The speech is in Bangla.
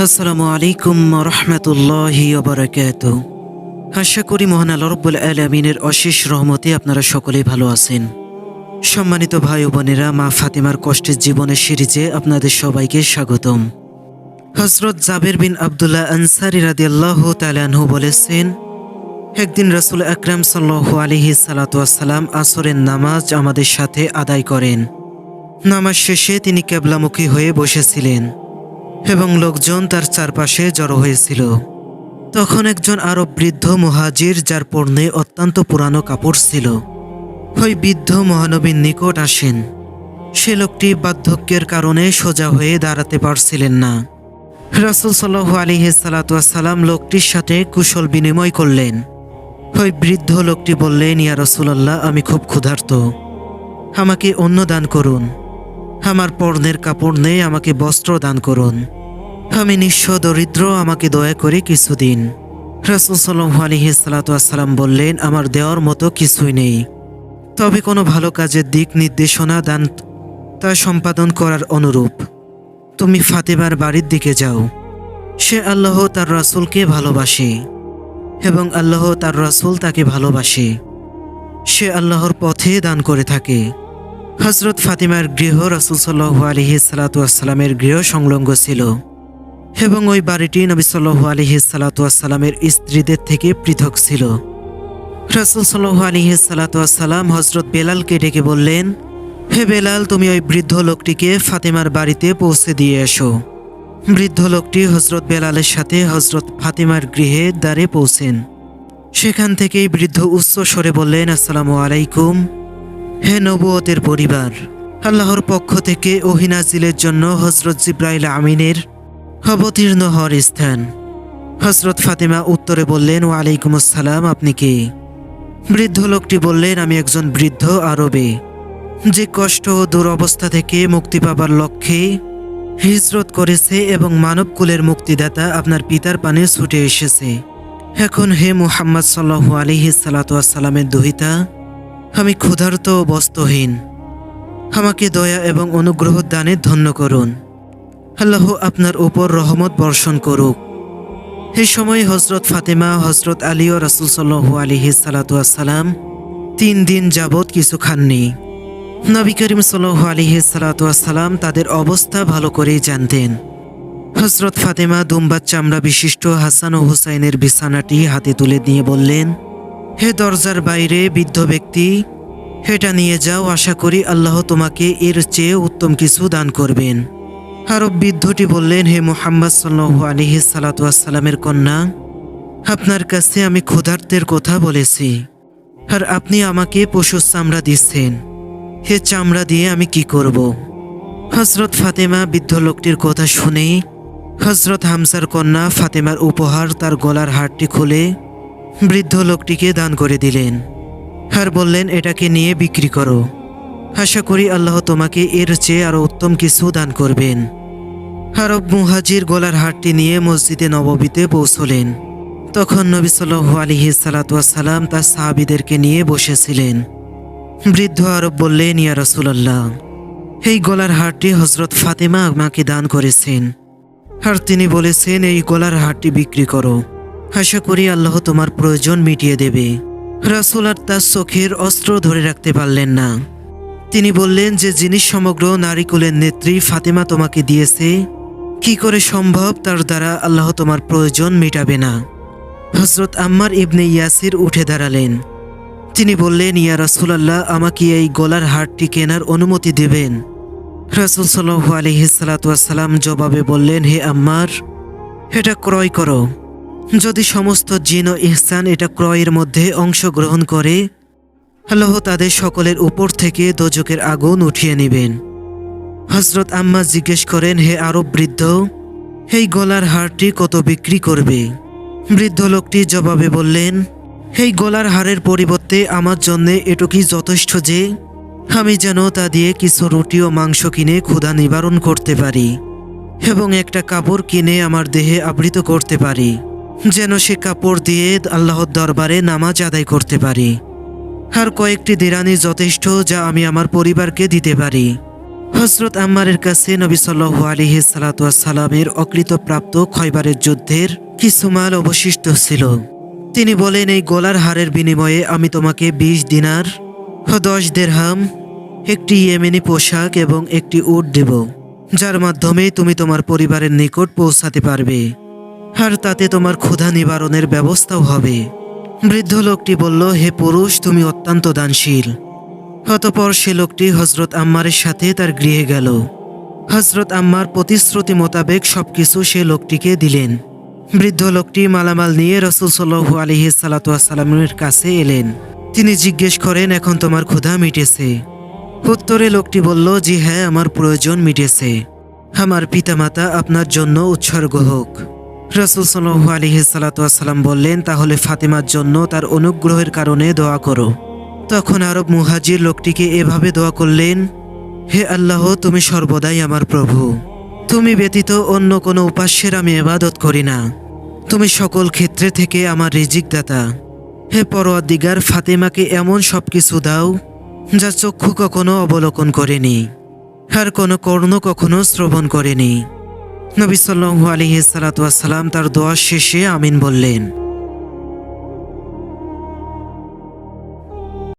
আসসালামু আলাইকুম রহমতুল্লাহি বারাকাত আশা করি মহান আল্লাহ রব্বুল আলমিনের অশেষ রহমতে আপনারা সকলেই ভালো আছেন। সম্মানিত ভাই বোনেরা, মা ফাতিমার কষ্টের জীবনের সিরিজে আপনাদের সবাইকে স্বাগতম। হজরত জাবের বিন আবদুল্লাহ আনসারি রাদিয়াল্লাহ তালানহু বলেছেন, একদিন রাসুল আকরাম সাল্লাহ আলিহি সালাতাম আসরের নামাজ আমাদের সাথে আদায় করেন। নামাজ শেষে তিনি কেবলামুখী হয়ে বসেছিলেন। এবং লোকজন তার চারপাশে জড়ো হয়েছিল। তখন একজন আরব বৃদ্ধ মহাজির, যার পর্ণে অত্যন্ত পুরানো কাপড় ছিল। ওই বৃদ্ধ মহানবীর নিকট আসেন। সে লোকটি বার্ধক্যের কারণে সোজা হয়ে দাঁড়াতে পারছিলেন না। রাসুল সাল্লাহ আলিহ সালাতাম লোকটির সাথে কুশল বিনিময় করলেন। ওই বৃদ্ধ লোকটি বললেন, ইয়া রসুলাল্লাহ, আমি খুব ক্ষুধার্ত। আমাকে অন্ন দান করুন। আমার পর্ণের কাপড় নেই, আমাকে বস্ত্র দান করুন। আমি নিঃস্ব দরিদ্র, আমাকে দয়া করে কিছু দিন রাসুল সাল্লাহ আলহি সালাতাম বললেন, আমার দেওয়ার মতো কিছুই নেই। তবে কোনো ভালো কাজের দিক নির্দেশনা দান, তা সম্পাদন করার অনুরূপ। তুমি ফাতেমার বাড়ির দিকে যাও। সে আল্লাহ তার রাসুলকে ভালোবাসে এবং আল্লাহ তার রাসুল তাকে ভালোবাসে। সে আল্লাহর পথে দান করে থাকে। হজরত ফাতিমার গৃহ রাসুল সাল্লাহ আলহি সালাতামের গৃহ সংলগ্ন ছিল এবং ওই বাড়িটি নবী সাল্লাহ আলহি সালাতামের স্ত্রীদের থেকে পৃথক ছিল। রাসুল সাল্লাহ আলহি সালাতাম হজরত বেলালকে ডেকে বললেন, হে বেলাল, তুমি ওই বৃদ্ধ লোকটিকে ফাতেমার বাড়িতে পৌঁছে দিয়ে এসো। বৃদ্ধ লোকটি হজরত বেলালের সাথে হজরত ফাতিমার গৃহে দ্বারে পৌঁছেন। সেখান থেকেই বৃদ্ধ উচ্চ স্বরে বললেন, আসসালামু আলাইকুম। হে নবুয়তের পরিবার, আল্লাহর পক্ষ থেকে ওহিনাজিলের জন্য হজরত জিব্রাইল আমিনের অবতীর্ণ হওয়ার স্থান। হজরত ফাতিমা উত্তরে বললেন, ওয়ালাইকুম আসসালাম, আপনি কে? বৃদ্ধ লোকটি বললেন, আমি একজন বৃদ্ধ আরবে। যে কষ্ট ও দুরবস্থা থেকে মুক্তি পাবার লক্ষ্যে হিজরত করেছে এবং মানবকুলের মুক্তিদাতা আপনার পিতার পানে ছুটে এসেছে। এখন হে মুহাম্মদ সাল্লাহ আলিহি সালাতামের দুহিতা আমি ক্ষুধার্ত ও বস্ত্রহীন। আমাকে দয়া এবং অনুগ্রহ দানে ধন্য করুন। আল্লাহ আপনার উপর রহমত বর্ষণ করুক। এই সময় হজরত ফাতেমা হজরত আলী ও রাসুল সাল্লাহ আলিহি সালাতাম তিন দিন যাবৎ কিছু খাননি। নবী করিম সাল্লাহ আলিহি সালাতাম তাদের অবস্থা ভালো করেই জানতেন। হজরত ফাতেমা দুম্বার চামড়া বিশিষ্ট হাসান ও হুসাইনের বিছানাটি হাতে তুলে দিয়ে বললেন হে দরজার বাইরে বৃদ্ধ ব্যক্তি এটা নিয়ে যাও, আশা করি আল্লাহ তোমাকে এর চেয়ে উত্তম কিছু দান করবেন। আরব বৃদ্ধটি বললেন, হে মোহাম্মদ সাল্লাহ আলিহি সালাতামের কন্যা, আপনার কাছে আমি ক্ষুধার্তের কথা বলেছি, আর আপনি আমাকে পশুর চামড়া দিচ্ছেন। হে চামড়া দিয়ে আমি কি করব? হজরত ফাতেমা বৃদ্ধ লোকটির কথা শুনে হজরত হামসার কন্যা ফাতেমার উপহার তার গলার হারটি খুলে বৃদ্ধ লোকটিকে দান করে দিলেন আর বললেন, এটাকে নিয়ে বিক্রি করো। আশা করি আল্লাহ তোমাকে এর চেয়ে আরও উত্তম কিছু দান করবেন। আরব মুহাজির গলার হারটি নিয়ে মসজিদে নববীতে পৌঁছলেন। তখন নবী সাল্লাহ আলিহি সালাতাম তার সাহাবিদেরকে নিয়ে বসেছিলেন। বৃদ্ধ আরব বললেন, ইয়া রসুলাল্লাহ, এই গলার হারটি হজরত ফাতেমা আমাকে দান করেছেন। আর তিনি বলেছেন, এই গলার হারটি বিক্রি করো। আশা করি আল্লাহ তোমার প্রয়োজন মিটিয়ে দেবে। রাসুল আর তার চোখের অস্ত্র ধরে রাখতে পারলেন না। তিনি বললেন যে জিনিস সমগ্র নারীকুলের নেত্রী ফাতেমা তোমাকে দিয়েছে, কি করে সম্ভব তার দ্বারা আল্লাহ তোমার প্রয়োজন মেটাবে না। হজরত আম্মার ইবনে ইয়াসির উঠে দাঁড়ালেন। তিনি বললেন, ইয়া রাসুলাল্লাহ, আমাকে এই গলার হারটি কেনার অনুমতি দেবেন? রাসুল সাল্লাহ আলহিসাল্লাম জবাবে বললেন, হে আম্মার, এটা ক্রয় করো। যদি সমস্ত জিন ও ইহসান এটা ক্রয়ের মধ্যে অংশগ্রহণ করে, আল্লাহ তাদের সকলের উপর থেকে দোজকের আগুন উঠিয়ে নেবেন। হজরত আম্মা জিজ্ঞেস করেন, হে আরব বৃদ্ধ, এই গলার হারটি কত বিক্রি করবে? বৃদ্ধ লোকটি জবাবে বললেন, এই গলার হারের পরিবর্তে আমার জন্য এটুকুই যথেষ্ট যে, আমি যেন তা দিয়ে কিছু রুটি ও মাংস কিনে ক্ষুধা নিবারণ করতে পারি এবং একটা কাপড় কিনে আমার দেহে আবৃত করতে পারি। যেন সে কাপড় দিয়ে আল্লাহর দরবারে নামাজ আদায় করতে পারি। আর কয়েকটি দিরানি যথেষ্ট যা আমি আমার পরিবারকে দিতে পারি। হজরত আম্মারের কাছে নবী সাল্লাহ আলিহি সালামের অকৃত প্রাপ্ত খয়বারের যুদ্ধের কিছু মাল অবশিষ্ট ছিল। তিনি বলেন, এই গলার হারের বিনিময়ে আমি তোমাকে বিশ দিনার ও দশ দেড়হাম একটি ইয়েমেনি পোশাক এবং একটি উট দেব, যার মাধ্যমে তুমি তোমার পরিবারের নিকট পৌঁছাতে পারবে। আর তাতে তোমার ক্ষুধা নিবারণের ব্যবস্থাও হবে। বৃদ্ধ লোকটি বলল, হে পুরুষ, তুমি অত্যন্ত দানশীল। অতপর সে লোকটি হজরত আম্মারের সাথে তার গৃহে গেল। হজরত আম্মার প্রতিশ্রুতি মোতাবেক সবকিছু সে লোকটিকে দিলেন। বৃদ্ধ লোকটি মালামাল নিয়ে রসুল সাল্লু আলহি সালাতামের কাছে এলেন। তিনি জিজ্ঞেস করেন, এখন তোমার ক্ষুধা মিটেছে? উত্তরে লোকটি বলল, জি হ্যাঁ আমার প্রয়োজন মিটেছে। আমার পিতামাতা আপনার জন্য উৎসর্গ হোক। রসুল সাল্লু আলহি সালাতাম বললেন, তাহলে ফাতেমার জন্য তার অনুগ্রহের কারণে দোয়া করো। তখন আরব মুহাজির লোকটিকে এভাবে দোয়া করলেন, হে আল্লাহ, তুমি সর্বদাই আমার প্রভু। তুমি ব্যতীত অন্য কোনো উপাস্যের আমি এবাদত করি না। তুমি সকল ক্ষেত্রে থেকে আমার রিজিক দাতা হে পরোয়াদিগার ফাতেমাকে এমন সব কিছু দাও, যা চক্ষু কখনো অবলোকন করেনি, আর কোনো কর্ণ কখনো শ্রবণ করেনি। নবী সাল্লু আলিহি সালাতাম তার দোয়া শেষে আমিন বললেন।